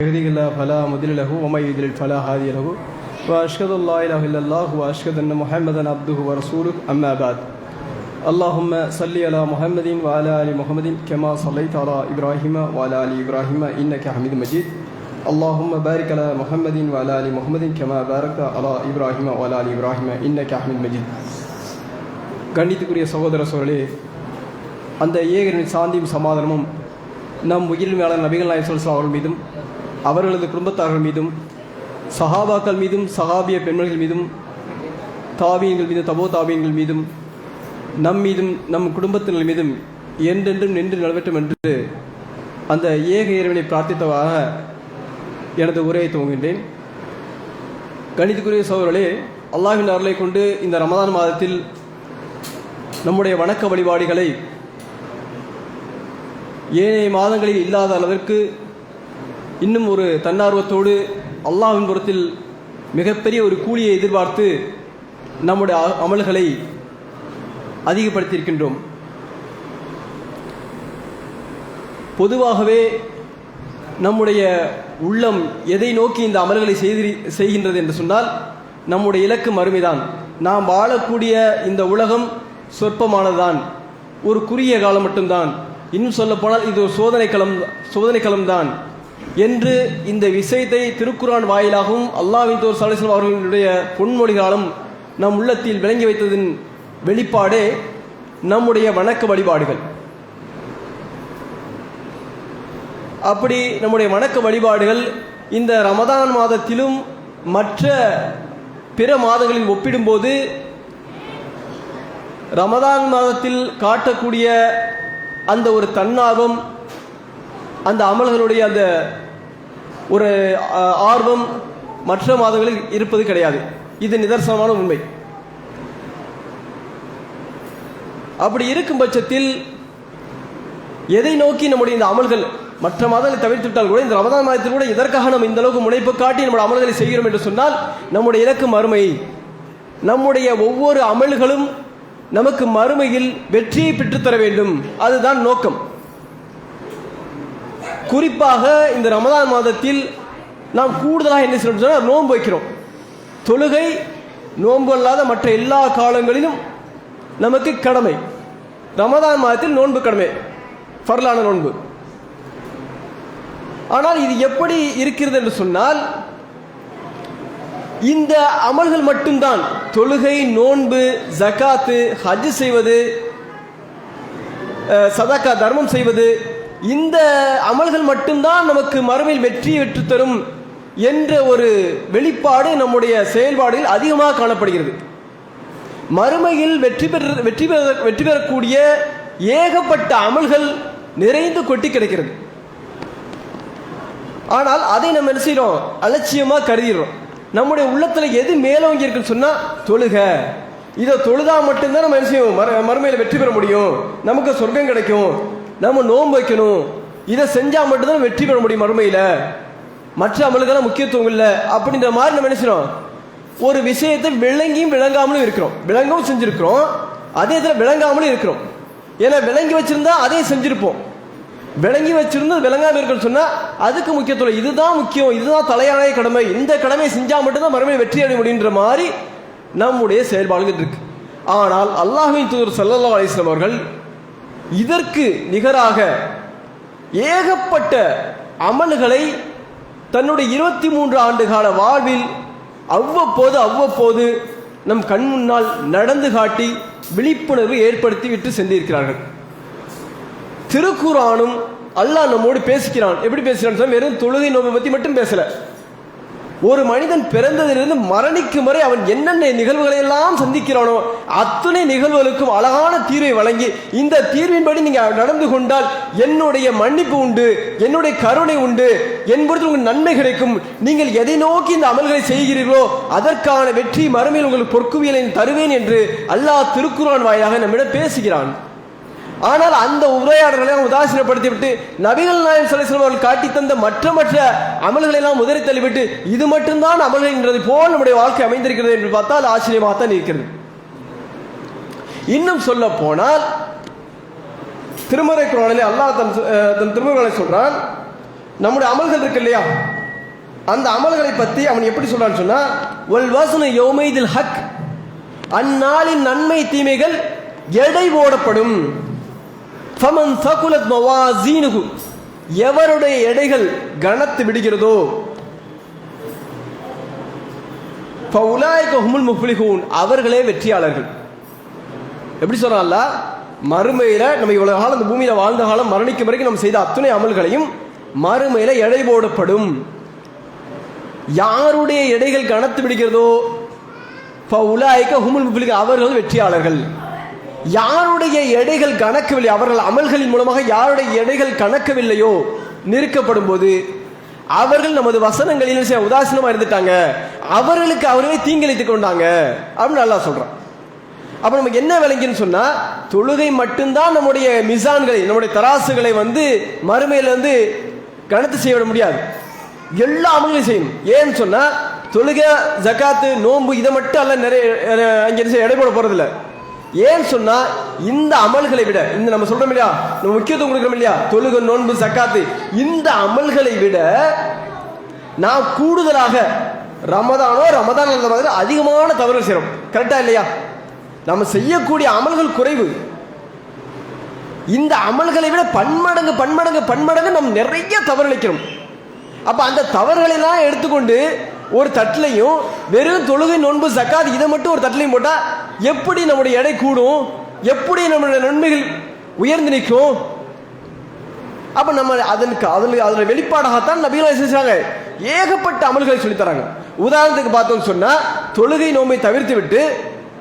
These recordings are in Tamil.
يهده الله فلا مضل له ومن يضلل فلا هادي له واشهد ان لا اله الا الله واشهد ان محمدا عبده ورسوله اما بعد اللهم صل على محمد وعلى ال محمد كما صليت على ابراهيم وعلى ال ابراهيم انك حميد مجيد اللهم بارك على محمد وعلى ال محمد كما باركت على ابراهيم وعلى ال ابراهيم انك حميد مجيد கண்ணித்துக்குரிய சகோதர சோழர்களே அந்த ஏகரின் சாந்தியும் சமாதானமும் நம் உயிரில் மேலான நபிகள் நாயகம் ஸல்லல்லாஹு அவர்கள் மீதும் அவர்களது குடும்பத்தார்கள் மீதும் சஹாபாக்கள் மீதும் சஹாபிய பெண்மணிகள் மீதும் தாவியங்கள் மீதும் தபோ தாவியங்கள் மீதும் நம் மீதும் நம் குடும்பத்தினர் மீதும் என்றென்றும் நின்று நிலவட்டும் என்று அந்த ஏக இறைவனை பிரார்த்தித்தவாக எனது உரையை துவங்குகின்றேன். கணிதக்குரிய சோழர்களே அல்லாஹின் அருளை கொண்டு இந்த ரமதான் மாதத்தில் நம்முடைய வணக்க வழிபாடுகளை ஏனைய மாதங்களில் இல்லாத அளவிற்கு இன்னும் ஒரு தன்னார்வத்தோடு அல்லாஹ்வின் புறத்தில் மிகப்பெரிய ஒரு கூலியை எதிர்பார்த்து நம்முடைய அ- அமல்களை அதிகப்படுத்தியிருக்கின்றோம். பொதுவாகவே நம்முடைய உள்ளம் எதை நோக்கி இந்த அமல்களை செய்தி செய்கின்றது என்று சொன்னால் நம்முடைய இலக்கு மறுமைதான். நாம் வாழக்கூடிய இந்த உலகம் சொற்பமானதுதான். ஒரு குறுகிய காலம் மட்டும்தான். இன்னும் சொல்லப்போனால் இது ஒரு சோதனை களம் சோதனை களம்தான் என்று இந்த விஷயத்தை திருக்குரான் வாயிலாகவும் அல்லாவின் தோர் சாலேஸ்வரம் அவர்களுடைய பொன்மொழிகளாலும் நம் உள்ளத்தில் விளங்கி வைத்ததின் வெளிப்பாடே நம்முடைய வணக்க வழிபாடுகள். அப்படி நம்முடைய வணக்க வழிபாடுகள் இந்த ரமதான் மாதத்திலும் மற்ற பிற மாதங்களில் ஒப்பிடும்போது ரமதான் மாதத்தில் காட்டக்கூடிய அந்த ஒரு தன்னார்வம் அந்த அமல்களுடைய அந்த ஒரு ஆர்வம் மற்ற மாதங்களில் இருப்பது கிடையாது. இது நிதர்சனமான உண்மை. அப்படி இருக்கும் பட்சத்தில் எதை நோக்கி நம்முடைய இந்த அமல்கள் மற்ற மாதங்களை தவிர்த்து விட்டால் கூட இந்த ரமதான் மாதத்தில் கூட இதற்காக நம்ம இந்த அளவுக்கு முனைப்பு காட்டி நம்முடைய அமல்களை செய்கிறோம் என்று சொன்னால் நம்முடைய இலக்கு மறுமை. நம்முடைய ஒவ்வொரு அமல்களும் நமக்கு மறுமையில் வெற்றியை பெற்றுத்தர வேண்டும். அதுதான் நோக்கம். குறிப்பாக இந்த ரமதான் மாதத்தில் நாம் கூடுதலாக என்ன செய்யணும் சொன்னால் நோன்பு வைக்கிறோம். தொழுகை நோன்பு அல்லாத மற்ற எல்லா காலங்களிலும் நமக்கு கடமை. ரமதான் மாதத்தில் நோன்பு கடமை. ஃபர்லான நோன்பு. ஆனால் இது எப்படி இருக்கிறது என்று சொன்னால் இந்த அமல்கள் மட்டும்தான். தொழுகை நோன்பு ஜகாத்து ஹஜ் செய்வது சதாக்கா தர்மம் செய்வது இந்த அமல்கள் மட்டும்தான் நமக்கு மறுமையில் வெற்றி வெற்றி தரும் என்ற ஒரு வெளிப்பாடு நம்முடைய செயல்பாடுகள் அதிகமாக காணப்படுகிறது. மறுமையில் வெற்றி பெற வெற்றி பெற வெற்றி பெறக்கூடிய ஏகப்பட்ட அமல்கள் நிறைந்து கொட்டி கிடைக்கிறது. ஆனால் அதை நம்ம என்ன செய்யறோம் அலட்சியமா கருதிடுறோம் நம்முடைய உள்ளத்துல எது மேலோங்கி இருக்குன்னு சொன்னா தொழுக. இதை தொழுதா மட்டும்தான் நம்ம என்ன செய்வோம்? மறு மறுமையில வெற்றி பெற முடியும். நமக்கு சொர்க்கம் கிடைக்கும். நம்ம நோன்பு வைக்கணும். இதை செஞ்சால் மட்டும்தான் வெற்றி பெற முடியும் மறுமையில். மற்ற அமலுக்கெல்லாம் முக்கியத்துவம் இல்லை. அப்படின்ற மாதிரி நம்ம நினைச்சிடும் ஒரு விஷயத்தை விளங்கியும் விளங்காமலும் இருக்கிறோம். விளங்கவும் செஞ்சுருக்கிறோம். அதே இதில் விளங்காமலும் இருக்கிறோம். ஏன்னா விளங்கி வச்சிருந்தா அதையும் செஞ்சுருப்போம். விளங்கி வச்சிருந்து விளங்காமல் இருக்குன்னு சொன்னால் அதுக்கு முக்கியத்துவம் இதுதான் முக்கியம். இதுதான் தலையாய கடமை. இந்த கடமையை செஞ்சால் மட்டும்தான் மறுமையை வெற்றி அடைய முடியுன்ற மாதிரி நம்முடைய செயல்பாடுகள் இருக்கு. ஆனால் அல்லாஹின் தூதர் ஸல்லல்லாஹு அலிஸ்லாம் அவர்கள் இதற்கு நிகராக ஏகப்பட்ட அமல்களை தன்னுடைய இருபத்தி மூன்று ஆண்டு கால வாழ்வில் அவ்வப்போது அவ்வப்போது நம் கண் முன்னால் நடந்து காட்டி விழிப்புணர்வு ஏற்படுத்தி விட்டு சென்றிருக்கிறார்கள். திருக்குறானும் அல்லாஹ் நம்மோடு பேசுகிறான். எப்படி பேசுகிறான் வெறும் தொழுகை நோம்பை பற்றி மட்டும் பேசலை. ஒரு மனிதன் பிறந்ததிலிருந்து மரணிக்கும் வரை அவன் என்னென்ன நிகழ்வுகளை எல்லாம் சந்திக்கிறானோ அத்தனை நிகழ்வுகளுக்கும் அழகான தீர்வை வழங்கி இந்த தீர்வின்படி நீங்க நடந்து கொண்டால் என்னுடைய மன்னிப்பு உண்டு என்னுடைய கருணை உண்டு என்பது உங்களுக்கு நன்மை கிடைக்கும். நீங்கள் எதை நோக்கி இந்த அமல்களை செய்கிறீர்களோ அதற்கான வெற்றி மறுமையில் உங்களுக்கு பொற்குவியலை தருவேன் என்று அல்லாஹ் திருக்குறான் வாயிலாக நம்மிடம் பேசுகிறான். ஆனால் அந்த உரையாடல்களை உதாசீனப்படுத்திவிட்டு உதாசீனப்படுத்தி விட்டு நபிகள் நாயம் சலைஸ்லம் அவர்கள் காட்டி தந்த மற்ற மற்ற அமல்களை எல்லாம் உதறி தள்ளிவிட்டு இது மட்டும்தான் அமல்கள் என்றது போல் நம்முடைய வாழ்க்கை அமைந்திருக்கிறது என்று பார்த்தால் ஆச்சரியமாகத்தான் இருக்கிறது. இன்னும் சொல்ல போனால் திருமறை குரானிலே அல்லாஹ் தன் தன் திருமறை சொல்றான் நம்முடைய அமல்கள் இருக்கு இல்லையா? அந்த அமல்களை பத்தி அவன் எப்படி சொல்றான்னு சொன்னா ஒல் வசன யோமைதில் ஹக் அந்நாளின் நன்மை தீமைகள் எடை போடப்படும். ஃபமன் சகுலத் மவாசீனுகு எவருடைய எடைகள் கனத்து விடுகிறதோ ஃபவுலாய்க ஹுமுல் முஃப்லிஹூன் அவர்களே வெற்றியாளர்கள். எப்படி சொல்றான்ல மறுமையில நம்ம இவ்வளவு காலம் இந்த பூமியில வாழ்ந்த காலம் மரணிக்கும் வரைக்கும் நம்ம செய்த அத்துணை அமல்களையும் மறுமையில எடை போடப்படும். யாருடைய எடைகள் கனத்து விடுகிறதோ உலாய்க்க ஹுமுல் முஃப்லிக அவர்கள் வெற்றியாளர்கள். யாருடைய எடைகள் கணக்கவில்லை? அவர்கள் அமல்களின் மூலமாக யாருடைய எடைகள் கணக்கவில்லையோ? நிறுக்கப்படும் போது அவர்கள் நமது வசனங்களில் உதாசீனமா இருந்துட்டாங்க. அவர்களுக்கு அவர்களே தீங்கிழைத்துக் கொண்டாங்க. அப்படின்னு நல்லா சொல்றான். அப்ப நமக்கு என்ன விளங்கின்னு சொன்னா தொழுகை மட்டும்தான் நம்முடைய மிசான்களை நம்முடைய தராசுகளை வந்து மறுமையில வந்து கணத்து செய்ய விட முடியாது. எல்லா அமல்களையும் செய்யணும். ஏன்னு சொன்னா தொழுகை ஜகாத்து நோன்பு இதை மட்டும் அல்ல நிறைய அங்கே அங்க எடை போட போறதில்ல. ஏன்னு சொன்னா இந்த அமல்களை விட இந்த நம்ம சொல்றோம் இல்லையா? நம்ம முக்கியத்துவம் கொடுக்குறோம் இல்லையா? தொழுகை நோன்பு சக்காத்து. இந்த அமல்களை விட நான் கூடுதலாக ரமதானோ ரமதான் அந்த மாதிரி அதிகமான தவறுகள் செய்கிறோம் கரெக்டா இல்லையா? நம்ம செய்யக்கூடிய அமல்கள் குறைவு. இந்த அமல்களை விட பன்மடங்கு பன்மடங்கு பன்மடங்கு நம்ம நிறைய தவறு நினைக்கிறோம் அப்ப அந்த தவறுகளெல்லாம் எடுத்துக்கொண்டு ஒரு தட்டிலையும் வெறும் தொழுகை நோன்பு சக்காது இதை மட்டும் ஒரு தட்டிலையும் போட்டால் எப்படி நம்முடைய எடை கூடும்? எப்படி நம்மளுடைய நன்மைகள் உயர்ந்து நிற்கும்? அப்ப நம்ம அதற்கு அதில் அதில் வெளிப்பாடாகத்தான் நபிகளை செஞ்சாங்க ஏகப்பட்ட அமல்களை சொல்லித் தராங்க உதாரணத்துக்கு பார்த்தோம்னு சொன்னா தொழுகை நோம்பை தவிர்த்து விட்டு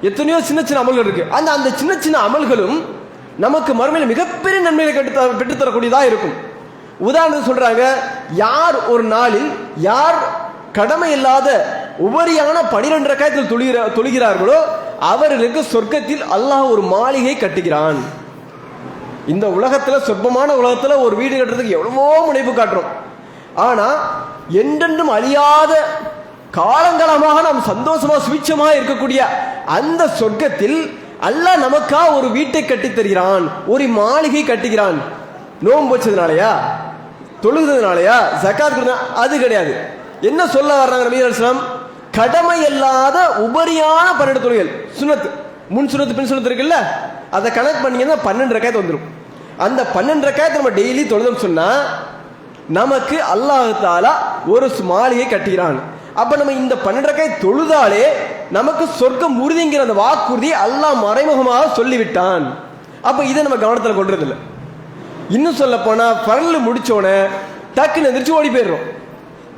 எத்தனையோ சின்ன சின்ன அமல்கள் இருக்கு. அந்த அந்த சின்ன சின்ன அமல்களும் நமக்கு மறுமையில் மிகப்பெரிய நன்மைகளை கட்டு பெற்றுத்தரக்கூடியதாக இருக்கும். உதாரணத்துக்கு சொல்றாங்க யார் ஒரு நாளில் யார் கடமை இல்லாத உபரியான பனிரெண்டு ரக்காயத்தில் தொழுகிற தொழுகிறார்களோ அவர்களுக்கு சொர்க்கத்தில் அல்லாஹ் ஒரு மாளிகை கட்டுகிறான். இந்த உலகத்தில் சொற்பமான உலகத்தில் ஒரு வீடு கட்டுறதுக்கு எவ்வளவோ முனைப்பு காட்டுறோம். ஆனால் என்றென்றும் அழியாத காலங்காலமாக நாம் சந்தோஷமா சுவிச்சமாக இருக்கக்கூடிய அந்த சொர்க்கத்தில் அல்லாஹ் நமக்கா ஒரு வீட்டை கட்டித் தருகிறான் ஒரு மாளிகை கட்டுகிறான். நோன்பு வச்சதுனாலயா? தொழுகிறதுனாலயா? ஜக்காத் அது கிடையாது. என்ன சொல்ல வர்றாங்க நபி அலுவலாம் கடமை இல்லாத உபரியான பன்னெண்டு தொழுகைகள் சுனத்து முன் சுனத்து பின் சுனத்து இருக்குல்ல? அதை கனெக்ட் பண்ணீங்கன்னா பன்னெண்டு ரக்காயத்து வந்துடும் அந்த பன்னெண்டு ரக்காயத்தை நம்ம டெய்லி தொழுதோம் சொன்னா நமக்கு அல்லாஹ் தாலா ஒரு மாளிகை கட்டுகிறான். அப்ப நம்ம இந்த பன்னெண்டு ரக்காய் தொழுதாலே நமக்கு சொர்க்கம் உறுதிங்கிற அந்த வாக்குறுதியை அல்லாஹ் மறைமுகமாக சொல்லிவிட்டான். அப்ப இதை நம்ம கவனத்தில் கொள்றதில்லை. இன்னும் சொல்ல போனா பரல் முடிச்சோடனே டக்குன்னு எந்திரிச்சு ஓடி போயிடுறோம்.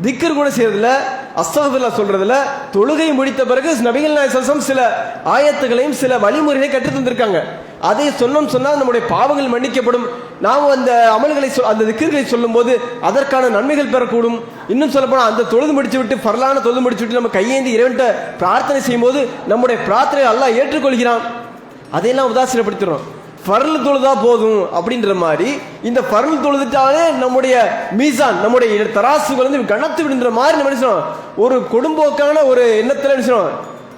திக்கர் கூட செய்யறதுல அஸ்தகதுல்லா சொல்றதுல தொழுகை முடித்த பிறகு நபிகள் நாயசம் சில ஆயத்துகளையும் சில வழிமுறைகளை கற்றுத் தந்திருக்காங்க. அதை சொன்னோம் சொன்னால் நம்முடைய பாவங்கள் மன்னிக்கப்படும். நாம் அந்த அமல்களை சொ- அந்த திக்கர்களை சொல்லும்போது அதற்கான நன்மைகள் பெறக்கூடும். இன்னும் சொல்ல போனால் அந்த தொழுது முடிச்சு விட்டு பரலான தொழுது முடிச்சு விட்டு நம்ம கையேந்தி இறைவன்ட்ட பிரார்த்தனை செய்யும் போது நம்முடைய பிரார்த்தனை எல்லாம் ஏற்றுக்கொள்கிறான். அதையெல்லாம் உதாசீனப்படுத்துறோம் ஃபர்ல் தொழுதா போதும் அப்படின்ற மாதிரி இந்த ஃபர்ல் தொழுதுட்டாலே நம்முடைய மீசான் நம்முடைய தராசுகள் வந்து கணத்து விடுன்ற மாதிரி நம்ம என்ன ஒரு கொடும்போக்கான ஒரு எண்ணத்துல என்ன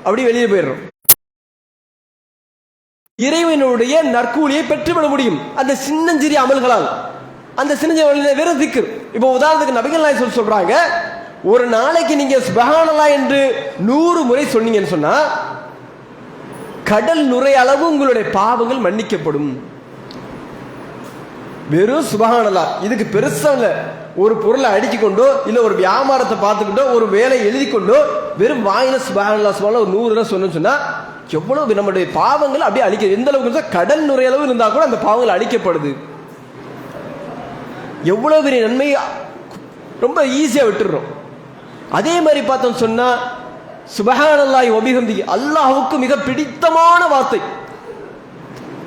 அப்படி வெளியே போயிடுறோம். இறைவனுடைய நற்கூலியை பெற்றுவிட முடியும். அந்த சின்னஞ்சிறிய அமல்களால். அந்த சின்னஞ்சிறிய வெறும் திக்கு இப்போ உதாரணத்துக்கு நபிகள் நாய் சொல்லி சொல்றாங்க ஒரு நாளைக்கு நீங்க சுபஹானல்லா என்று நூறு முறை சொன்னீங்கன்னு சொன்னா கடல் நுரை அளவு உங்களுடைய பாவங்கள் மன்னிக்கப்படும். வெறும் சுபகானலா இதுக்கு பெருசா இல்ல. ஒரு பொருளை அடுக்கி இல்லை இல்ல ஒரு வியாபாரத்தை பார்த்துக்கிட்டோ ஒரு வேலை எழுதி கொண்டோ வெறும் வாயில சுபகானலா சொல்ல ஒரு நூறு ரூபா சொன்னோம்னு சொன்னா எவ்வளவு நம்முடைய பாவங்கள் அப்படியே அழிக்க எந்த அளவுக்கு கடல் நுரை அளவு இருந்தா கூட அந்த பாவங்கள் அழிக்கப்படுது. எவ்வளவு பெரிய நன்மை ரொம்ப ஈஸியா விட்டுடுறோம். அதே மாதிரி பார்த்தோம் சொன்னா சுபஹானல்லாஹி ஒபிகந்தி அல்லாஹுக்கு மிக பிடித்தமான வார்த்தை.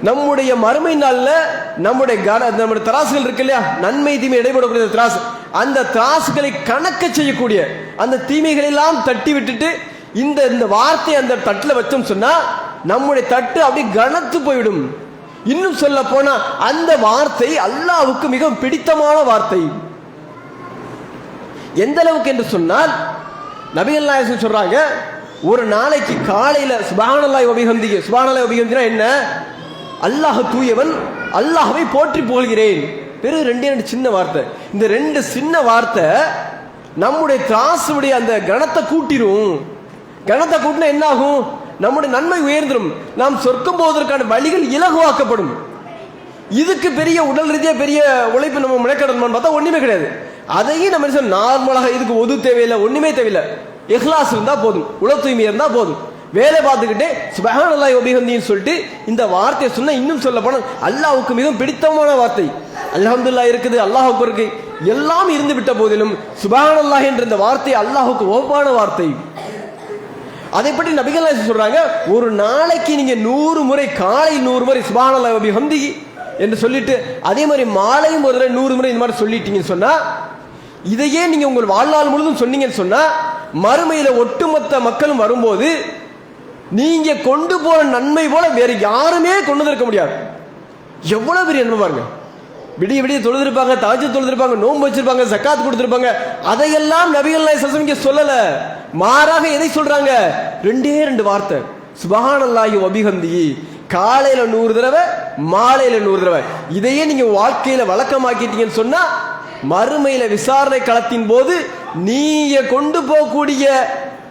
நம்முடைய மறுமை நாள்ல நம்முடைய கன நம்முடைய திராசுகள் இருக்கு இல்லையா? நன்மை தீமை இடைபடக்கூடிய திராசு. அந்த திராசுகளை கணக்க செய்யக்கூடிய அந்த தீமைகளை எல்லாம் தட்டி விட்டுட்டு இந்த இந்த வார்த்தை அந்த தட்டுல வச்சோம் சொன்னா நம்முடைய தட்டு அப்படி கனத்து போயிடும் இன்னும் சொல்ல போனா அந்த வார்த்தை அல்லாவுக்கு மிகவும் பிடித்தமான வார்த்தை. எந்த அளவுக்கு என்று சொன்னால் நபிகள் நாயகம் சொல்றாங்க? ஒரு நாளைக்கு காலையில சுபானல்லாய் உபயோகந்தி சுபானல்லாய் உபயோகந்தினா என்ன? அல்லாஹ் தூயவன் அல்லாஹவை போற்றி போல்கிறேன் பெரு ரெண்டே ரெண்டு சின்ன வார்த்தை. இந்த ரெண்டு சின்ன வார்த்தை நம்முடைய திராசுடைய அந்த கணத்தை கூட்டிரும். கணத்தை கூட்டினா என்ன ஆகும் நம்முடைய நன்மை உயர்ந்துடும் நாம் சொர்க்கம் போவதற்கான வழிகள் இலகுவாக்கப்படும். இதுக்கு பெரிய உடல் ரீதியாக பெரிய உழைப்பு நம்ம முளைக்கடணும்னு பார்த்தா ஒன்றுமே கிடையாது. அதையும் நம்ம என்ன நார்மலாக இதுக்கு ஒது தேவையில்லை ஒன்றுமே தேவையில்லை. இஹ்லாஸ் இருந்தால் போதும் உள தூய்மை இருந்தால் போதும். வேலை பார்த்துக்கிட்டே சுபஹான் அல்லாஹ் ஒபிஹந்தின்னு சொல்லிட்டு இந்த வார்த்தையை சொன்னால் இன்னும் சொல்ல போனால் அல்லாவுக்கு மிகவும் பிடித்தமான வார்த்தை. அல்ஹம்துல்லா இருக்குது அல்லாஹுக்கு இருக்கு. எல்லாம் இருந்து விட்ட போதிலும் சுபஹான் அல்லாஹ் என்ற இந்த வார்த்தை அல்லாஹுக்கு ஒப்பான வார்த்தை. அதை பற்றி நபிகள் சொல்றாங்க? ஒரு நாளைக்கு நீங்க நூறு முறை காலை நூறு முறை சுபானல்லாஹ் வபிஹம்தி என்று சொல்லிட்டு அதே மாதிரி மாலையும் ஒரு நூறு முறை இந்த மாதிரி சொல்லிட்டீங்கன்னு சொன்னா இதையே நீங்கள் உங்கள் வாழ்நாள் முழுதும் சொன்னீங்கன்னு சொன்னால் மறுமையில் ஒட்டுமொத்த மக்களும் வரும்போது நீங்கள் கொண்டு போகிற நன்மை போல வேறு யாருமே கொண்டு வந்திருக்க முடியாது. எவ்வளோ பெரிய நன்மை பாருங்க. விடிய விடிய தொழுதிருப்பாங்க தாஜ் தொழுதிருப்பாங்க நோன்பு வச்சிருப்பாங்க சக்காத்து கொடுத்துருப்பாங்க. அதையெல்லாம் நபிகள் நாயகம் ஸல்லல்லாஹு சொல்லலை சொல்லல. மாறாக எதை சொல்றாங்க? ரெண்டே ரெண்டு வார்த்தை. சுபஹானல்லாஹி அபிகந்தி காலையில நூறு தடவை மாலையில நூறு தடவை. இதையே நீங்க வாழ்க்கையில வழக்கமாக்கிட்டீங்கன்னு சொன்னா மறுமையில் விசாரணை களத்தின் போது நீங்க கொண்டு போகக்கூடிய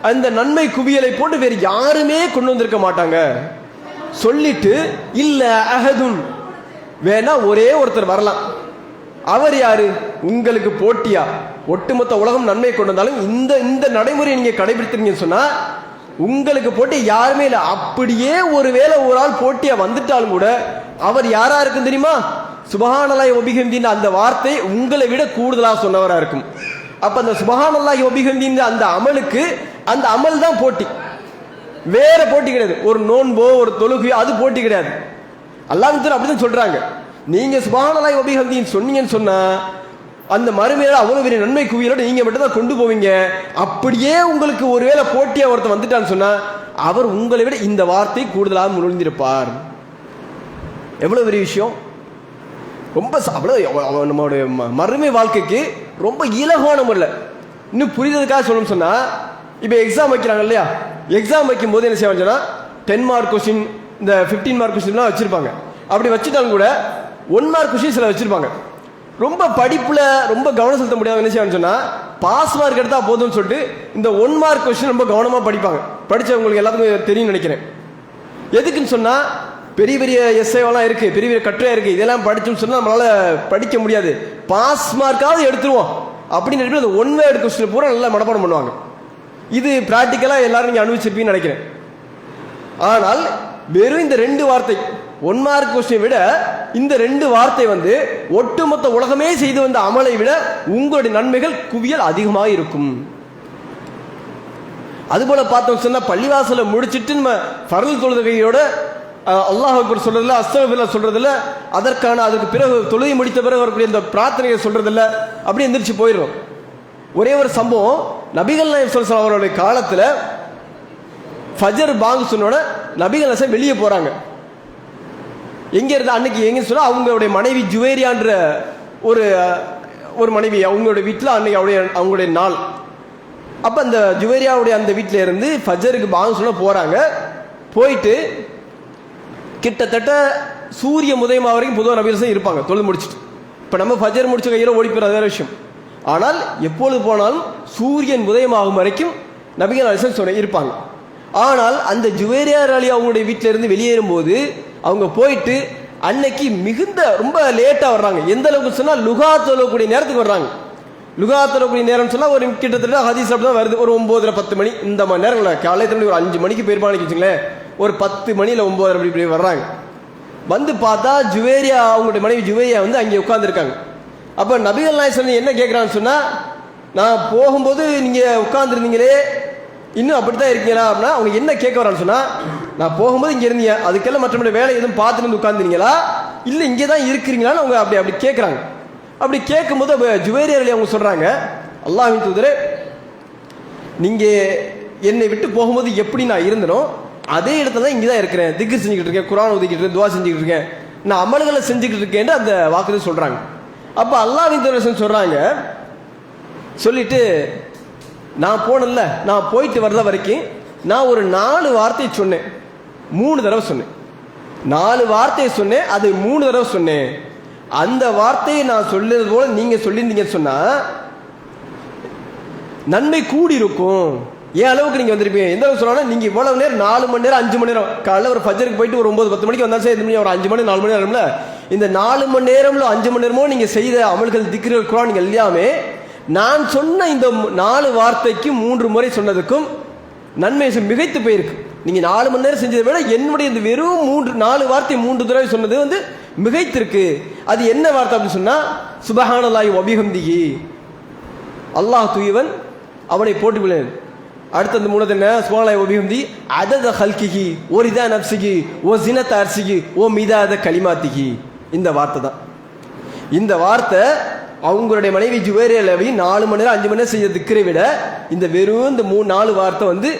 அந்த நன்மை குவியலை போட்டு வேறு யாருமே கொண்டு வந்திருக்க மாட்டாங்க. சொல்லிட்டு இல்ல அஹதுன். வேணா ஒரே ஒருத்தர் வரலாம். அவர் யாரு? உங்களுக்கு போட்டியா? ஒட்டுமொத்த உலகம் நன்மை கொண்டு வந்தாலும் இந்த இந்த நடைமுறையை நீங்க கடைபிடித்தீங்கன்னு சொன்னா உங்களுக்கு போட்டி யாருமே இல்லை. அப்படியே ஒருவேளை ஒரு ஆள் போட்டியா வந்துட்டாலும் கூட அவர் யாரா இருக்கும் தெரியுமா? சுபஹானல்லாஹி ஒபிகந்தின் அந்த வார்த்தை உங்களை விட கூடுதலாக சொன்னவராக இருக்கும். அப்ப அந்த சுபஹானல்லாஹி ஒபிகந்தின் அந்த அமலுக்கு அந்த அமல் தான் போட்டி. வேற போட்டி கிடையாது. ஒரு நோன்போ ஒரு தொழுகையோ அது போட்டி கிடையாது. அல்லாஹ் அப்படிதான் சொல்றாங்க. நீங்க சுபானலாய் ஒபிஹந்தின்னு சொன்னீங்கன்னு சொன்னா அந்த மறுமையில அவ்வளவு பெரிய நன்மை குவியலோட நீங்க மட்டும் தான் கொண்டு போவீங்க. அப்படியே உங்களுக்கு ஒருவேளை போட்டியா ஒருத்தர் வந்துட்டான்னு சொன்னா அவர் உங்களை விட இந்த வார்த்தை கூடுதலாக முழுந்திருப்பார் எவ்வளவு பெரிய விஷயம்? ரொம்ப அவ்வளோ நம்மளுடைய ம- மறுமை வாழ்க்கைக்கு ரொம்ப இலகுவான முறையில் இன்னும் புரிஞ்சதுக்காக சொல்லணும்னு சொன்னால் இப்போ எக்ஸாம் வைக்கிறாங்க இல்லையா? எக்ஸாம் வைக்கும் போது என்ன செய்வாங்க சொன்னால் டென் மார்க் கொஸ்டின் இந்த ஃபிஃப்டீன் மார்க் கொஸ்டின்லாம் வச்சுருப்பாங்க. அப்படி வச்சுட்டாலும் கூட ஒன் மார்க் கொஸ்டின் சில வச்சுருப்பாங்க. ரொம்ப படிப்பில் ரொம்ப கவனம் செலுத்த முடியாத என்ன செய்வாங்கன்னு சொன்னால் பாஸ் மார்க் எடுத்தால் போதும்னு சொல்லிட்டு இந்த ஒன் மார்க் கொஸ்டின் ரொம்ப கவனமாக படிப்பாங்க. படித்தவங்களுக்கு எல்லாத்துக்கும் தெரியும் நினைக்கிறேன். எதுக்குன்னு சொன்னால் பெரிய பெரிய எஸ்ஐவெல்லாம் இருக்குது பெரிய பெரிய கட்டுரை இருக்குது இதெல்லாம் படித்தோம்னு சொன்னால் நம்மளால் படிக்க முடியாது. பாஸ் மார்க்காவது எடுத்துருவோம். அப்படின்னு அந்த ஒன் வேர்டு கொஸ்டின் பூரா நல்லா மனப்பாடம் பண்ணுவாங்க. இது ப்ராக்டிக்கலாக எல்லாரும் நீங்கள் அனுபவிச்சிருப்பீங்கன்னு நினைக்கிறேன். ஆனால் வெறும் இந்த ரெண்டு வார்த்தை ஒன் மார்க் கொஸ்டினை விட இந்த ரெண்டு வார்த்தை வந்து ஒட்டுமொத்த உலகமே செய்து வந்த அமலை விட உங்களுடைய நன்மைகள் குவியல் அதிகமாக இருக்கும். அதுபோல பார்த்தோம் சொன்னா பள்ளிவாசலை முடிச்சிட்டு நம்ம ஃபரல் தொழுகையோட அல்லாஹ் அக்பர் சொல்றதில்ல அஸ்தபில்லா சொல்றதில்ல அதற்கான அதுக்கு பிறகு தொழுகை முடித்த பிறகு வரக்கூடிய இந்த பிரார்த்தனையை சொல்றதில்ல அப்படி எந்திரிச்சு போயிடும் ஒரே ஒரு சம்பவம் நபிகள் நாயம் சொல்ல அவருடைய காலத்தில் ஃபஜர் பாங் சொன்னோட நபிகள் நசம் வெளியே போறாங்க. எங்க இருந்தா அன்னைக்கு எங்க சொன்னா அவங்களுடைய மனைவி ஜுவேரியான்ற ஒரு ஒரு மனைவி அவங்களுடைய வீட்டில் அன்னைக்கு அவருடைய அவங்களுடைய நாள். அப்போ அந்த ஜுவேரியாவுடைய அந்த வீட்டில் இருந்து ஃபஜருக்கு பாங் சொன்னால் போறாங்க. போயிட்டு கிட்டத்தட்ட சூரிய உதயமா வரைக்கும் பொதுவாக நபீரசம் இருப்பாங்க. தொழுது முடிச்சுட்டு. இப்போ நம்ம ஃபஜர் முடிச்ச கையில் ஓடி போகிற வேற விஷயம். ஆனால் எப்பொழுது போனாலும் சூரியன் உதயமாகும் வரைக்கும் நபிகள் அரசன் சொன்ன இருப்பாங்க. ஆனால் அந்த ஜுவேரியார் அலி அவங்களுடைய வீட்டில இருந்து வெளியேறும்போது அவங்க போயிட்டு அன்னைக்கு மிகுந்த ரொம்ப லேட்டாக வர்றாங்க. எந்த அளவுக்கு சொன்னால் லுகா தொழக்கூடிய நேரத்துக்கு வர்றாங்க. லுகா தொழக்கூடிய நேரம் சொன்னால் ஒரு கிட்டத்தட்ட ஹதீஸ் அப்படி தான் வருது. ஒரு ஒன்பதுல பத்து மணி. இந்த மாதிரி நேரங்கள காலையில் ஒரு அஞ்சு மணிக்கு போயிருப்பான்னு வச்சுங்களேன் ஒரு பத்து மணியில ஒம்போதரை அப்படி இப்படி வர்றாங்க. வந்து பார்த்தா ஜுவேரியா அவங்களுடைய மனைவி ஜுவேரியா வந்து அங்கே உட்காந்துருக்காங்க அப்போ நபிகள் நாயசன் என்ன கேட்குறான்னு சொன்னால் நான் போகும்போது நீங்கள் உட்காந்துருந்தீங்களே இன்னும் அப்படி தான் இருக்கீங்களா அப்படின்னா அவங்க என்ன கேட்க வரான்னு சொன்னால் நான் போகும்போது இங்கே இருந்தீங்க அதுக்கெல்லாம் மற்றபடி வேலை எதுவும் பார்த்துட்டு வந்து இல்லை இங்கே தான் இருக்கிறீங்களான்னு அவங்க அப்படி அப்படி கேட்குறாங்க அப்படி கேட்கும்போது அப்ப ஜுவேரியர் அலி அவங்க சொல்கிறாங்க அல்லாஹின் தூதரே நீங்கள் என்னை விட்டு போகும்போது எப்படி நான் இருந்தனோ அதே இடத்துல தான் இங்கே தான் இருக்கிறேன். திக்கு செஞ்சுக்கிட்டு இருக்கேன் குரான் ஒதுக்கிட்டு இருக்கேன் துவா செஞ்சுக்கிட்டு இருக்கேன். நான் அமல்களை செஞ்சுக்கிட்டு இருக்கேன்னு அந்த வாக்குதான் சொல்கிறாங்க அப்போ அல்லாஹின் தூதரசன் சொல்கிறாங்க சொல்லிட்டு நான் போனேன்ல நான் போயிட்டு வர்ற வரைக்கும் நான் ஒரு நாலு வார்த்தையை சொன்னேன். மூணு தடவை சொன்னேன். நாலு வார்த்தையை சொன்னேன் அது மூணு தடவை சொன்னேன். அந்த வார்த்தையை நான் சொல்லுறது போல நீங்க சொல்லியிருந்தீங்கன்னு சொன்னா நன்மை கூடி இருக்கும் ஏன் அளவுக்கு நீங்க வந்திருப்பீங்க? எந்த அளவுக்கு சொல்லணும் நீங்க இவ்வளவு நேரம் நாலு மணி நேரம் அஞ்சு மணி நேரம் காலைல ஒரு ஃபஜருக்கு போயிட்டு ஒரு ஒன்பது பத்து மணிக்கு வந்தா சரி மணி ஒரு அஞ்சு மணி நாலு மணி நேரம்ல இந்த நாலு மணி நேரம்ல அஞ்சு மணி நேரமோ நீங்க செய்த அமல்கள் திக்ர்கள் குரான் நீங்க எல்லாமே நான் சொன்ன இந்த நாலு வார்த்தைக்கு மூன்று முறை சொன்னதுக்கும் நன்மை மிகைத்து போயிருக்கு. நீங்க நாலு மணி நேரம் செஞ்சதை விட என்னுடைய இந்த வெறும் மூன்று நாலு வார்த்தை மூன்று தடவை சொன்னது வந்து மிகைத்திருக்கு. அது என்ன வார்த்தை அப்படின்னு சொன்னால் சுபஹானலாய் வபிஹம்திஹி அல்லாஹ் தூயவன் அவனை போட்டு அடுத்த அந்த மூணு என்ன? சுபஹானலாய் ஒபிஹந்தி அதத ஹல்கிகி ஓ இதா நப்சிகி ஓ சினத்த அரிசிகி ஓ மிதாத களிமாத்திகி இந்த வார்த்தை தான். இந்த வார்த்தை அவங்களுடைய மனைவி ஜுவேரே நாலு மணி நேரம் அஞ்சு மணி நேரம் செய்ய திக்கரை விட இந்த வெறும் இந்த மூணு நாலு வார்த்தை வந்து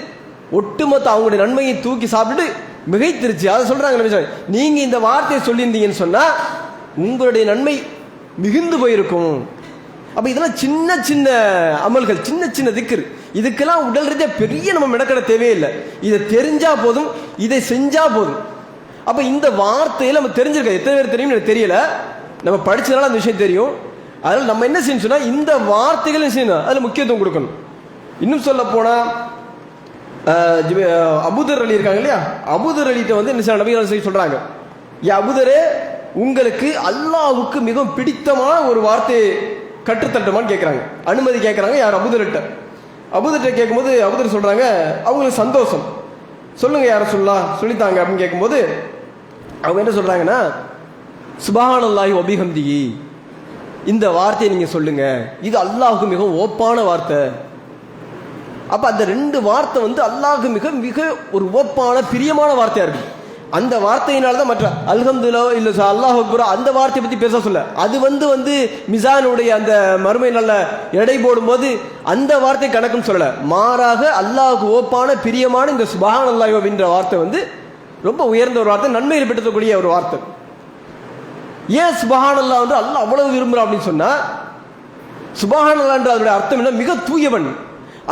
ஒட்டுமொத்த அவங்களுடைய நன்மையை தூக்கி சாப்பிட்டுட்டு மிகைத்திருச்சு. அதை சொல்கிறாங்க நீங்கள் இந்த வார்த்தையை சொல்லியிருந்தீங்கன்னு சொன்னால் உங்களுடைய நன்மை மிகுந்து போயிருக்கும். அப்போ இதெல்லாம் சின்ன சின்ன அமல்கள் சின்ன சின்ன திக்கு இதுக்கெல்லாம் உடல் ரீதியாக பெரிய நம்ம மெனக்கட தேவையில்லை. இதை தெரிஞ்சால் போதும் இதை செஞ்சால் போதும். அப்போ இந்த வார்த்தையை நம்ம தெரிஞ்சிருக்க எத்தனை பேர் தெரியும் எனக்கு தெரியல. நம்ம படிச்சதுனால அந்த விஷயம் தெரியும். அதனால் நம்ம என்ன செய்யணும் சொன்னால் இந்த வார்த்தைகள் செய்யணும்? அதில் முக்கியத்துவம் கொடுக்கணும். இன்னும் சொல்ல போனால் அபுதர் அலி இருக்காங்க இல்லையா? அபுதர் அலிட்ட வந்து என்ன செய்ய நபிகள் சொல்கிறாங்க சொல்றாங்க. ஏ அபுதரே உங்களுக்கு அல்லாவுக்கு மிகவும் பிடித்தமான ஒரு வார்த்தையை கற்றுத்தட்டுமான்னு கேட்குறாங்க அனுமதி கேட்குறாங்க யார்? அபுதர்கிட்ட. அபுதர்கிட்ட கேட்கும்போது அபுதர் சொல்றாங்க அவங்களுக்கு சந்தோஷம். சொல்லுங்க யார சொல்லலாம் சொல்லித்தாங்க அப்படின்னு கேட்கும்போது அவங்க என்ன சொல்றாங்கன்னா சுபஹானல்லாஹி வபிஹம்திஹி இந்த வார்த்தையை நீங்க சொல்லுங்க. இது அல்லாஹ்வுக்கு மிகவும் ஓப்பான வார்த்தை. அப்போ அந்த ரெண்டு வார்த்தை வந்து அல்லாஹ்வுக்கு மிக மிக ஒரு ஓப்பான பிரியமான வார்த்தையாக இருக்கும் அந்த வார்த்தையினால தான் மற்ற அல்ஹம்துலோ இல்லை சார் அல்லாஹ் அக்பர் அந்த வார்த்தையை பற்றி பேச சொல்ல. அது வந்து வந்து மிசானுடைய அந்த மறுமை நல்ல எடை போடும்போது அந்த வார்த்தை கணக்குன்னு சொல்லலை. மாறாக அல்லாஹுக்கு ஓப்பான பிரியமான இந்த சுபஹான் அல்லாஹ் அப்படின்ற வார்த்தை வந்து ரொம்ப உயர்ந்த ஒரு வார்த்தை நன்மையில் பெற்றக்கூடிய ஒரு வார்த்தை. ஏன் சுபஹான் அல்லா வந்து அல்லாஹ் அவ்வளவு விரும்புகிறான் அப்படின்னு சொன்னால் சுபஹான் அல்லான்ற அதனுடைய அர்த்தம் என்ன? மிக தூயவன்.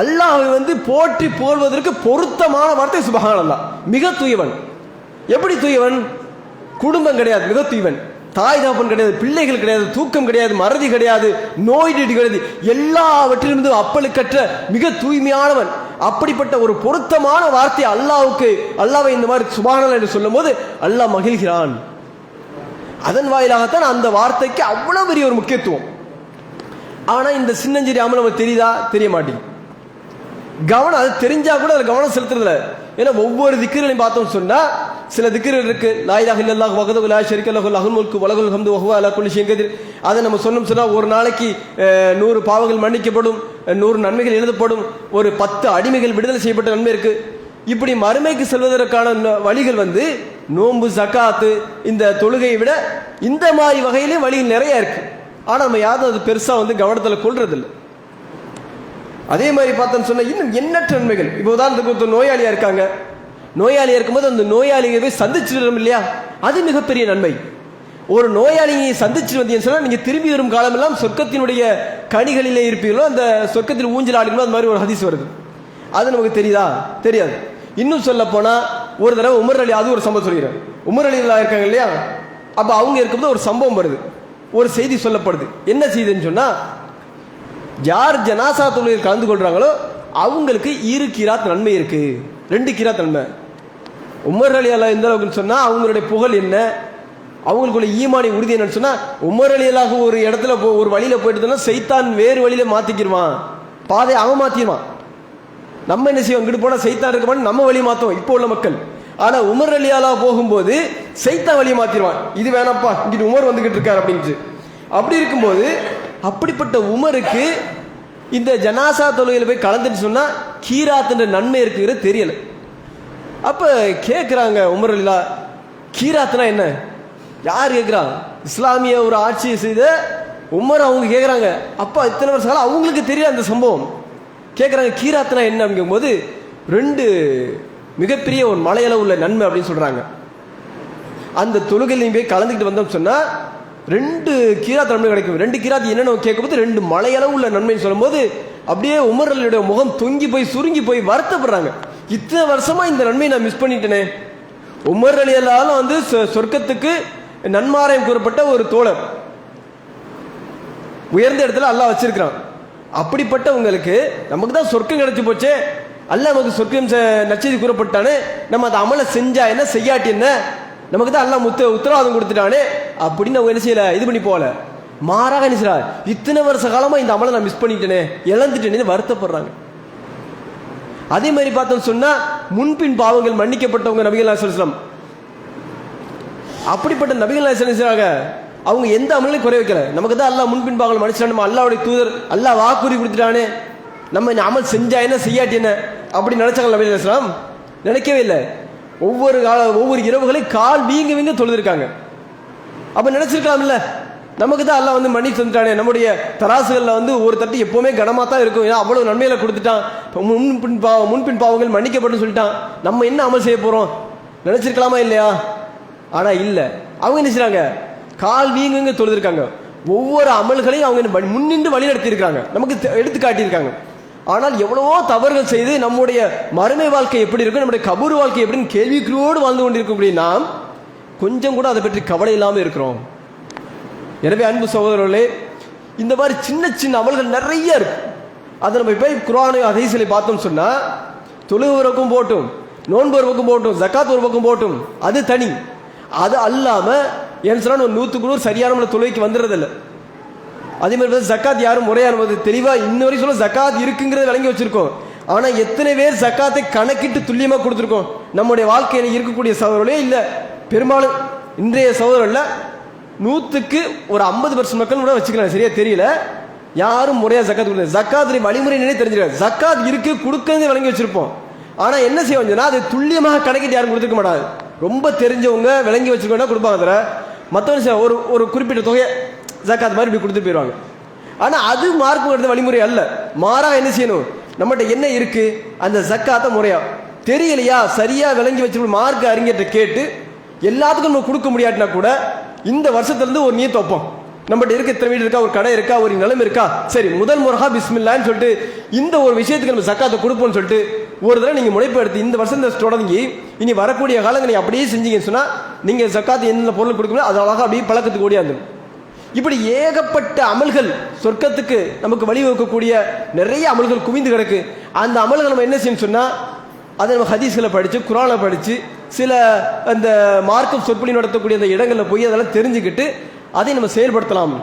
அல்லாஹை வந்து போற்றி போல்வதற்கு பொருத்தமான வார்த்தை சுபஹான் அல்லாஹ் மிக தூயவன். எப்படி தூயவன்? குடும்பம் கிடையாது மிக தூயவன். தாய் தாப்பன் கிடையாது பிள்ளைகள் கிடையாது தூக்கம் கிடையாது மறதி கிடையாது நோய் நொடி கிடையாது. எல்லாவற்றிலிருந்து அப்பழுக்கற்ற மிக தூய்மையானவன். அப்படிப்பட்ட ஒரு பொருத்தமான வார்த்தை அல்லாவுக்கு அல்லாவை இந்த மாதிரி சுபானல் என்று சொல்லும் போது அல்லாஹ் மகிழ்கிறான். அதன் வாயிலாகத்தான் அந்த வார்த்தைக்கு அவ்வளவு பெரிய ஒரு முக்கியத்துவம். ஆனா இந்த சின்னஞ்சிரி அமல் நமக்கு தெரியுதா? தெரிய மாட்டேங்குது. கவனம் அது தெரிஞ்சா கூட அதில் கவனம் செலுத்துறதுல ஏன்னா ஒவ்வொரு திக்கர்களையும் பார்த்தோம் சொன்னா சில திக்கிரல் இருக்கு. லாயிலாக இல்லல்லாஹ் வகது லா ஷரிக்க முல்கு வலகுல் ஹம்து வஹுவ அலா குலி ஷைஇன் அதை நம்ம சொன்னோம் சொன்னால் ஒரு நாளைக்கு நூறு பாவங்கள் மன்னிக்கப்படும் நூறு நன்மைகள் எழுதப்படும் ஒரு பத்து அடிமைகள் விடுதலை செய்யப்பட்ட நன்மை இருக்கு. இப்படி மறுமைக்கு செல்வதற்கான வழிகள் வந்து நோன்பு சக்காத்து இந்த தொழுகையை விட இந்த மாதிரி வகையிலும் வழிகள் நிறைய இருக்கு. ஆனால் நம்ம யாரும் அது பெருசாக வந்து கவனத்தில் கொள்றதில்லை. அதே மாதிரி பார்த்தோன்னு சொன்னால் இன்னும் எண்ணற்ற நன்மைகள். இப்போ உதாரணத்துக்கு ஒருத்தர் நோயாளியா இருக்காங்க. நோயாளியா இருக்கும்போது அந்த நோயாளியை போய் சந்திச்சிடணும் இல்லையா? அது மிகப்பெரிய நன்மை. ஒரு நோயாளியை சந்திச்சு வந்தீங்கன்னு சொன்னால் நீங்க திரும்பி வரும் காலமெல்லாம் சொர்க்கத்தினுடைய கனிகளிலே இருப்பீங்களோ அந்த சொர்க்கத்தில் ஊஞ்சல் ஆடுங்களோ அந்த மாதிரி ஒரு ஹதீஸ் வருது. அது நமக்கு தெரியுதா? தெரியாது. இன்னும் சொல்ல போனா ஒரு தடவை உமர் அலி அது ஒரு சம்பவம் சொல்லிடுறேன் உமர் அலிகளாக இருக்காங்க இல்லையா? அப்ப அவங்க இருக்கும்போது ஒரு சம்பவம் வருது. ஒரு செய்தி சொல்லப்படுது. என்ன செய்தின்னு சொன்னா யார் ஜனாசா தொழிலில் கலந்து கொள்கிறாங்களோ அவங்களுக்கு இரு கிராத் நன்மை இருக்குது ரெண்டு கிராத் நன்மை. உமர் அலி அல்லா எந்த அளவுக்குன்னு சொன்னால் அவங்களுடைய புகழ் என்ன? அவங்களுக்குள்ள ஈமானி உறுதி என்னன்னு சொன்னால் உமர் அலி அல்லாஹ் ஒரு இடத்துல போ ஒரு வழியில் போயிட்டு சைத்தான் வேறு வழியில் மாற்றிக்கிடுவான் பாதை அவன் மாற்றிடுவான் நம்ம என்ன செய்வோம்? இங்கிட்டு போனால் சைத்தான் இருக்கமான்னு நம்ம வழி மாத்துவோம். இப்போ உள்ள மக்கள். ஆனால் உமர் அலி அலா போகும்போது சைத்தான் வழி மாற்றிடுவான் இது வேணாப்பா இங்கிட்டு உமர் வந்துகிட்டு இருக்கார் அப்படின்ட்டு. அப்படி இருக்கும்போது அப்படிப்பட்ட உமருக்கு இந்த ஜனாசா தொழுகையில் போய் கலந்துட்டு சொன்னால் கீராத்துன்ற நன்மை இருக்குங்கிறது தெரியல. அப்போ கேட்குறாங்க உமர் கீராத்னா என்ன? யார் கேட்குறா இஸ்லாமிய ஒரு ஆட்சியை செய்த உமர் அவங்க கேட்குறாங்க அப்பா இத்தனை வருஷ காலம் அவங்களுக்கு தெரியல அந்த சம்பவம். கேட்குறாங்க கீராத்னா என்ன அப்படிங்கும்போது ரெண்டு மிகப்பெரிய ஒரு மலையளவு உள்ள நன்மை அப்படின்னு சொல்கிறாங்க அந்த தொழுகையிலையும் போய் கலந்துக்கிட்டு வந்தோம் சொன்னால் ரெண்டு கீராத் நன்மை கிடைக்கும். ரெண்டு கீராத் என்னென்ன கேட்கும்போது ரெண்டு மலையளவு உள்ள நன்மைன்னு சொல்லும்போது அப்படியே உமரலுடைய முகம் தொங்கி போய் சுருங்கி போய் வருத்தப்படுறாங்க. இத்தனை வருஷமா இந்த நன்மையை நான் மிஸ் பண்ணிட்டேனே. உமர் அலி அல்லாலும் வந்து சொ- சொர்க்கத்துக்கு நன்மாராயம் கூறப்பட்ட ஒரு தோழர். உயர்ந்த இடத்துல அல்லாஹ் வச்சிருக்கிறான். அப்படிப்பட்டவங்களுக்கு நமக்கு தான் சொர்க்கம் கிடைச்சி போச்சே. அல்ல நமக்கு சொர்க்கம் செ- கூறப்பட்டானே. நம்ம அதை அமலை செஞ்சா என்ன செய்யாட்டி என்ன? நமக்கு தான் எல்லாம் முத்த உத்தரவாதம் கொடுத்துட்டானே அப்படின்னு அவங்க என்ன செய்யல? இது பண்ணி போகல. மாறாக என்ன செய்யறா இத்தனை வருஷ காலமாக இந்த அமலை நான் மிஸ் பண்ணிட்டேனே இழந்துட்டேனே வருத்தப்படுறாங்க. அதே மாதிரி பார்த்தோம் சொன்னா முன்பின் பாவங்கள் மன்னிக்கப்பட்டவங்க நபிகள் நாயகம் அப்படிப்பட்ட நபிகள் நாயகம் அவங்க எந்த அமலையும் குறை வைக்கல. நமக்கு தான் அல்லா முன்பின் பாவங்கள் மன்னிச்சான் அல்லாவுடைய தூதர் அல்லா வாக்குறுதி கொடுத்துட்டானே. நம்ம இந்த அமல் செஞ்சா என்ன செய்யாட்டி என்ன? அப்படி நினைச்சாங்க நபிகள் நினைக்கவே இல்லை. ஒவ்வொரு கால ஒவ்வொரு இரவுகளையும் கால் வீங்க வீங்க தொழுதிருக்காங்க. அப்போ நினச்சிருக்கலாம்ல? நமக்கு தான் எல்லாம் வந்து மணி தந்துட்டானே. நம்முடைய தராசுகளில் வந்து ஒரு தட்டு எப்போவுமே கனமாக தான் இருக்கும். ஏன்னா அவ்வளோ நன்மையில கொடுத்துட்டான். முன்பின் பாவம் முன்பின் பாவங்கள் மன்னிக்கப்பட்டு சொல்லிட்டான். நம்ம என்ன அமல் செய்ய போகிறோம் நினச்சிருக்கலாமா இல்லையா? ஆனால் இல்லை. அவங்க என்ன செய்கிறாங்க கால் வீங்குங்க தொழுதுருக்காங்க. ஒவ்வொரு அமல்களையும் அவங்க முன்னின்று வழி நடத்தியிருக்காங்க நமக்கு எடுத்து காட்டியிருக்காங்க. ஆனால் எவ்வளவோ தவறுகள் செய்து நம்முடைய மறுமை வாழ்க்கை எப்படி இருக்கும் நம்முடைய கபூர் வாழ்க்கை எப்படின்னு கேள்விக்குறியோடு வாழ்ந்து கொண்டிருக்கும் நாம் கொஞ்சம் கூட அதை பற்றி கவலை இல்லாமல் இருக்கிறோம். எனவே அன்பு சகோதரர்களே இந்த மாதிரி சின்ன சின்ன அமல்கள் நிறைய இருக்கு. அதை நம்ம போய் குரானை ஹதீஸில் பார்த்தோம் பார்த்தோம்னு தொழுகு ஒரு போட்டும் நோன்பு ஒரு பக்கம் போட்டும் ஜக்காத் ஒரு பக்கம் போட்டும் அது தனி. அது அல்லாமல் ஏன்னு சொன்னால் நூற்றுக்கு நூறு சரியான தொழுகைக்கு வந்துடுறதில்ல. அதே மாதிரி வந்து ஜக்காத் யாரும் முறையாக நமது தெளிவாக இன்ன வரைக்கும் சொல்ல ஜக்காத் இருக்குங்கிறத விளங்கி வச்சிருக்கோம். ஆனால் எத்தனை பேர் ஜக்காத்தை கணக்கிட்டு துல்லியமாக கொடுத்துருக்கோம்? நம்முடைய வாழ்க்கையில் இருக்கக்கூடிய சகோதரர்களே இல்லை பெரும்பாலும் இன்றைய சகோதரர்ல நூற்றுக்கு ஒரு ஐம்பது பர்சன்ட் மக்கள் கூட வச்சுக்கலாம் சரியா தெரியல. யாரும் முறையாக ஜக்காத் கொடுக்கல. ஜக்காத் வழிமுறை என்னன்னே தெரிஞ்சிருக்காது ஜக்காத் இருக்கு கொடுக்கறது விளங்கி வச்சிருப்போம். ஆனா என்ன செய்ய சொன்னா அது துல்லியமாக கணக்கிட்டு யாரும் கொடுத்துருக்க மாட்டாங்க. ரொம்ப தெரிஞ்சவங்க விளங்கி வச்சிருக்கோம்னா கொடுப்பாங்க தவிர மற்றவங்க ஒரு ஒரு குறிப்பிட்ட தொகையை ஜக்காத் மாதிரி இப்படி கொடுத்துட்டு போயிடுவாங்க. ஆனால் அது மார்க் எடுத்த வழிமுறை அல்ல. மாறா என்ன செய்யணும்? நம்மகிட்ட என்ன இருக்கு? அந்த ஜக்காத்த முறையா. தெரியலையா? சரியா விளங்கி வச்சு மார்க் அறிஞர்கிட்ட கேட்டு எல்லாத்துக்கும் நம்ம கொடுக்க முடியாட்டினா கூட இந்த வருஷத்துலேருந்து ஒரு நீத்து தொப்போம். நம்மகிட்ட இருக்க இத்தனை வீடு இருக்கா? ஒரு கடை இருக்கா? ஒரு நிலம் இருக்கா? சரி முதல் முறகா பிஸ்மில்லான்னு சொல்லிட்டு இந்த ஒரு விஷயத்துக்கு நம்ம சக்காத்தை கொடுப்போம்னு சொல்லிட்டு ஒரு தடவை நீங்கள் முனைப்பு எடுத்து இந்த வருஷம் தொடங்கி இனி வரக்கூடிய காலங்கள் நீங்க அப்படியே செஞ்சீங்கன்னு சொன்னால் நீங்கள் சக்காத்து எந்த பொருள் கொடுக்கணும் அது அழகாக அப்படியே பழக்கத்துக்கு ஓடியாந்து இப்படி ஏகப்பட்ட அமல்கள் சொர்க்கத்துக்கு நமக்கு வழிவகுக்கக்கூடிய நிறைய அமல்கள் குவிந்து கிடக்கு. அந்த அமல்கள் நம்ம என்ன செய்யணும் சொன்னால் அதை நம்ம ஹதீஸ்களை படித்து குரானை படித்து சில அந்த மார்க்கம் சொற்பொழி நடத்தக்கூடிய அந்த இடங்களில் போய் அதெல்லாம் தெரிஞ்சுக்கிட்டு அதை நம்ம செயல்படுத்தலாம்.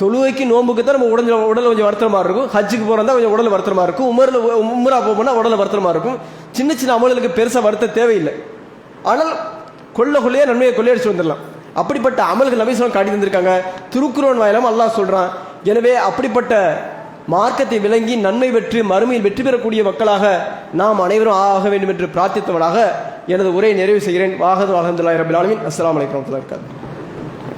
தொழுவைக்கு நோம்புக்கு தான் நம்ம உடஞ்ச உடல் கொஞ்சம் வருத்தமாக இருக்கும். ஹஜ்ஜுக்கு போகிறதா கொஞ்சம் உடல் வருத்தமாக இருக்கும். உமரில் உமரா போகணும்னா உடல் வருத்தமாக இருக்கும். சின்ன சின்ன அமல்களுக்கு பெருசாக வருத்த தேவையில்லை. ஆனால் கொள்ள கொள்ளையே நன்மையை கொள்ளையடிச்சு வந்துடலாம். அப்படிப்பட்ட அமல்கள் நபிஸ்லாம் காட்டி தந்திருக்காங்க. திருக்குறோன் வாயிலும் அல்லாஹ் சொல்கிறான் எனவே அப்படிப்பட்ட மார்க்கத்தை விளங்கி நன்மை பெற்று மறுமையில் வெற்றி பெறக்கூடிய மக்களாக நாம் அனைவரும் ஆக வேண்டும் என்று பிரார்த்தித்தவனாக எனது உரையை நிறைவு செய்கிறேன். வாகது வாகந்துல்லாய் ரபில் ஆலமின். அஸ்ஸலாமு இருக்காது